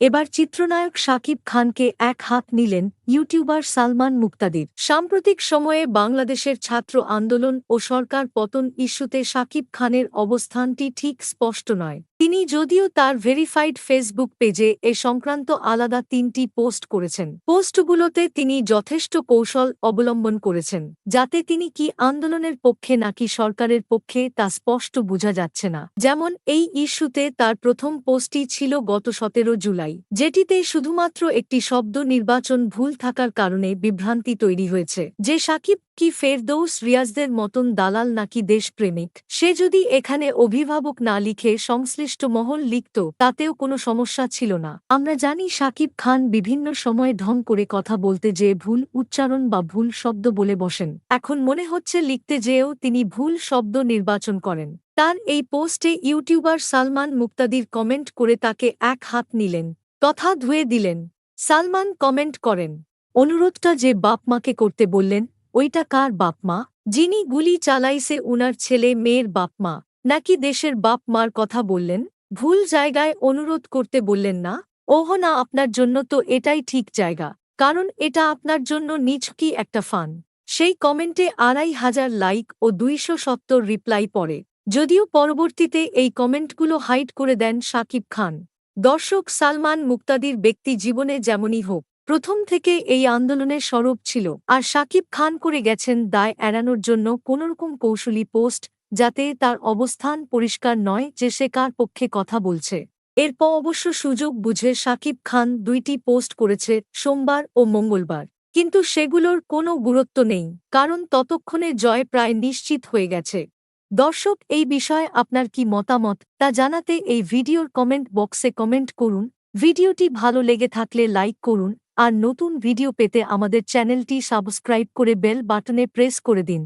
এবার চিত্রনায়ক শাকিব খানকে এক হাত নিলেন ইউটিউবার সালমান মুক্তাদির। সাম্প্রতিক সময়ে বাংলাদেশের ছাত্র আন্দোলন ও সরকার পতন ইস্যুতে শাকিব খানের অবস্থানটি ঠিক স্পষ্ট নয়। তিনি যদিও তার ভেরিফাইড ফেসবুক পেজে এ সংক্রান্ত আলাদা তিনটি পোস্ট করেছেন। পোস্টগুলোতে তিনি যথেষ্ট কৌশল অবলম্বন করেছেন, যাতে তিনি কি আন্দোলনের পক্ষে নাকি সরকারের পক্ষে তা স্পষ্ট বোঝা যাচ্ছে না। যেমন, এই ইস্যুতে তার প্রথম পোস্টটি ছিল গত সতেরো জুলাই, যেটিতে শুধুমাত্র একটি শব্দ নির্বাচন ভুল থাকার কারণে বিভ্রান্তি তৈরি হয়েছে। যে সাকিব কি ফেরদৌস রিয়াজদের মতন দালাল নাকি দেশপ্রেমিক? সে যদি এখানে অভিভাবক না লিখে সংশ্লিষ্ট মহল লিখত, তাতেও কোনো সমস্যা ছিল না। আমরা জানি সাকিব খান বিভিন্ন সময় ঢং করে কথা বলতে যেয়ে ভুল উচ্চারণ বা ভুল শব্দ বলে বসেন। এখন মনে হচ্ছে লিখতে যেয়েও তিনি ভুল শব্দ নির্বাচন করেন। তার এই পোস্টে ইউটিউবার সালমান মুক্তাদির কমেন্ট করে তাকে এক হাত নিলেন, তথা ধুয়ে দিলেন। সালমান কমেন্ট করেন অনুরোধটা যে বাপ মাকে করতে বললেন, ওইটা কার বাপ মা? যিনি গুলি চালাইছে উনার ছেলে মেয়ের বাপ মা, নাকি দেশের বাপ মার কথা বললেন? ভুল জায়গায় অনুরোধ করতে বললেন না? ওহ না, আপনার জন্য তো এটাই ঠিক জায়গা। কারণ এটা আপনার জন্য নিছকি একটা ফান। সেই কমেন্টে আড়াই হাজার লাইক ও দুইশো সত্তর রিপ্লাই পড়ে। যদিও পরবর্তীতে এই কমেন্টগুলো হাইড করে দেন শাকিব খান। দর্শক সালমান মুক্তাদির ব্যক্তি জীবনে যেমনই হোক। প্রথম থেকে এই আন্দোলনের স্বরূপ ছিল। আর সাকিব খান করে গেছেন দায় এড়ানোর জন্য কোনোরকম কৌশলী পোস্ট, যাতে তার অবস্থান পরিষ্কার নয় যে সে কার পক্ষে কথা বলছে। এরপর অবশ্য সুযোগ বুঝে শাকিব খান দুইটি পোস্ট করেছে সোমবার ও মঙ্গলবার। কিন্তু সেগুলোর কোনো গুরুত্ব নেই, কারণ ততক্ষণে জয় প্রায় নিশ্চিত হয়ে গেছে। দর্শক, এই বিষয়ে আপনার কি মতামত তা জানাতে এই ভিডিওর কমেন্ট বক্সে কমেন্ট করুন। ভিডিওটি ভালো লেগে থাকলে লাইক করুন আর নতুন ভিডিও পেতে আমাদের চ্যানেলটি সাবস্ক্রাইব করে বেল বাটনে প্রেস করে দিন।